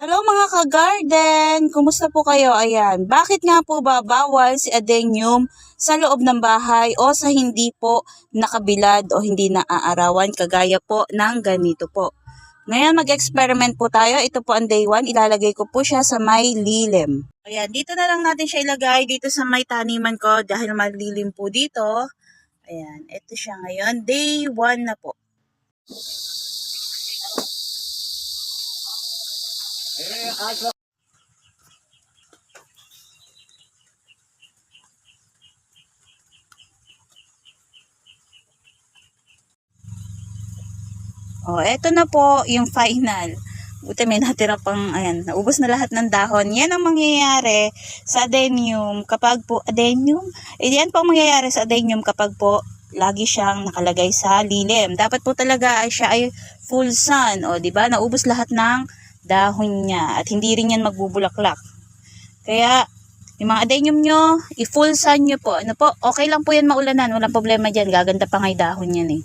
Hello mga ka-garden! Kumusta po kayo? Ayan, bakit nga po ba bawal si adenium sa loob ng bahay o sa hindi po nakabilad o hindi naaarawan kagaya po ng ganito po? Ngayon mag-experiment po tayo. Ito po ang day 1. Ilalagay ko po siya sa may lilim. Ayan, dito na lang natin siya ilagay dito sa may taniman ko dahil malilim po dito. Ayan, ito siya ngayon. Day 1 na po. Oh, eto na po yung final. Buti may natira pang, ayan, naubos na lahat ng dahon. Yan ang mangyayari sa adenium kapag po, adenium? Eh, yan po ang mangyayari sa adenium kapag po lagi siyang nakalagay sa lilim. Dapat po talaga ay siya ay full sun. O, di ba? Naubos lahat ng dahon niya. At hindi rin yan magbubulaklak. Kaya, yung mga adenium nyo, i-full sun nyo po. Ano po? Okay lang po yan maulanan. Walang problema dyan. Gaganda pa nga dahon yan eh.